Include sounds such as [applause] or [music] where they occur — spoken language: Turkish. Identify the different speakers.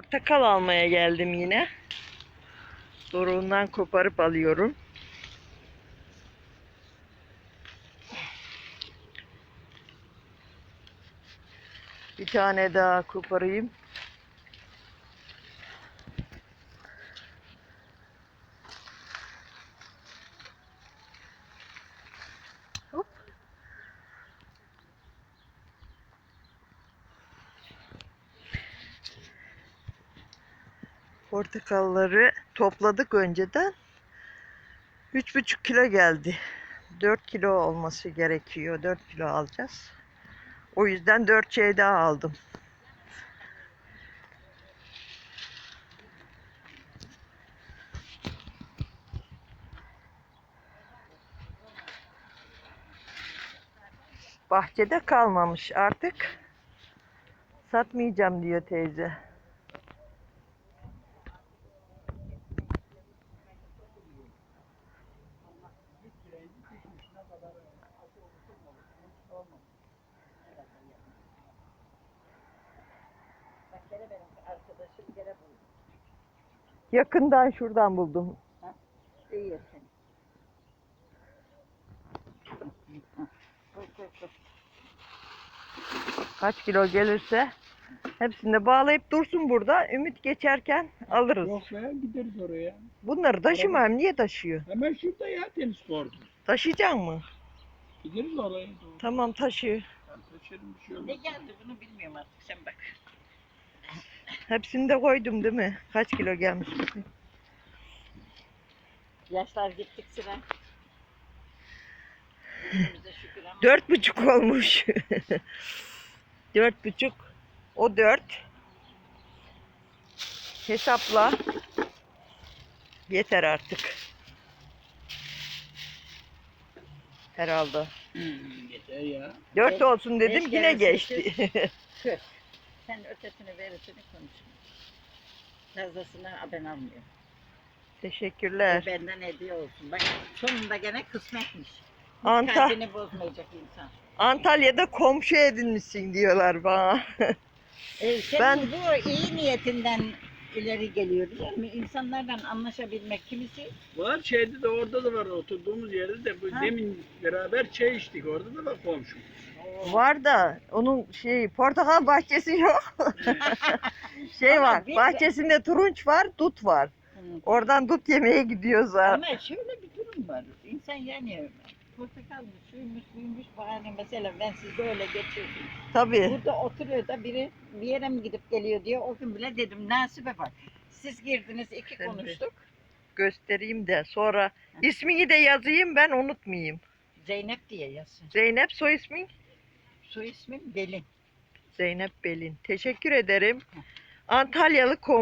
Speaker 1: Portakal almaya geldim yine. Doruğundan koparıp alıyorum. Bir tane daha koparayım. Portakalları topladık önceden. 3,5 kilo geldi. 4 kilo olması gerekiyor. 4 kilo alacağız. O yüzden 4 şey daha aldım. Bahçede kalmamış artık. Satmayacağım diyor teyze. Yakından şuradan buldum.
Speaker 2: İyi koy koy.
Speaker 1: Kaç kilo gelirse hepsini de bağlayıp dursun burada. Ümit geçerken alırız.
Speaker 3: Yok be gideriz oraya.
Speaker 1: Bunları taşımam. Niye taşıyor?
Speaker 3: Hemen şurada ya tenis kortu.
Speaker 1: Taşıyacak mı?
Speaker 3: Gideriz oraya doğru.
Speaker 1: Tamam taşıyor.
Speaker 3: Ben taşırım bir şey olmaz.
Speaker 2: Ne geldi bunu bilmiyorum artık sen bak.
Speaker 1: Hepsini de koydum değil mi? Kaç kilo gelmiş?
Speaker 2: Yaşlar gittik sıra. [laughs] Önümüze şükür ama.
Speaker 1: Dört buçuk olmuş. [laughs] dört buçuk. O dört. Hesapla. Yeter artık. Herhalde.
Speaker 3: Hmm, yeter ya.
Speaker 1: Dört
Speaker 2: Beş-
Speaker 1: olsun dedim
Speaker 2: beş
Speaker 1: yine geçti. [laughs]
Speaker 2: Sen ötesini verisini konuşma. Fazlasını ben almıyorum.
Speaker 1: Teşekkürler.
Speaker 2: Bu benden hediye olsun. Bak sonunda gene kısmetmiş. Hiç
Speaker 1: Anta-
Speaker 2: Kalbini bozmayacak insan.
Speaker 1: Antalya'da komşu edinmişsin diyorlar bana. [laughs]
Speaker 2: E, senin
Speaker 1: Ben-
Speaker 2: bu iyi niyetinden ileri geliyor değil mi? İnsanlardan anlaşabilmek kimisi
Speaker 3: Var şeyde de orada da var oturduğumuz yerde de bu
Speaker 2: Ha.
Speaker 3: demin beraber çay içtik orada da var komşu.
Speaker 1: Var da onun şey portakal bahçesi yok. [laughs] şey
Speaker 2: Ama
Speaker 1: var.
Speaker 2: bir-
Speaker 1: Bahçesinde turunç var, dut var.
Speaker 2: Hı.
Speaker 1: Oradan dut yemeye gidiyoruz ha.
Speaker 2: Ama şöyle bir durum var. İnsan yani portakal mı, suymuş, buymuş bahane mesela ben siz böyle geçiyorsunuz.
Speaker 1: Tabii.
Speaker 2: Burada oturuyor da biri bir yere mi gidip geliyor diye o gün bile dedim nasibe bak. Siz girdiniz iki
Speaker 1: de.
Speaker 2: konuştuk.
Speaker 1: Göstereyim de sonra ismini de yazayım ben unutmayayım.
Speaker 2: Zeynep diye yazsın.
Speaker 1: Zeynep soy ismin?
Speaker 2: Soy ismim Belin.
Speaker 1: Zeynep Belin. Teşekkür ederim. Antalyalı kom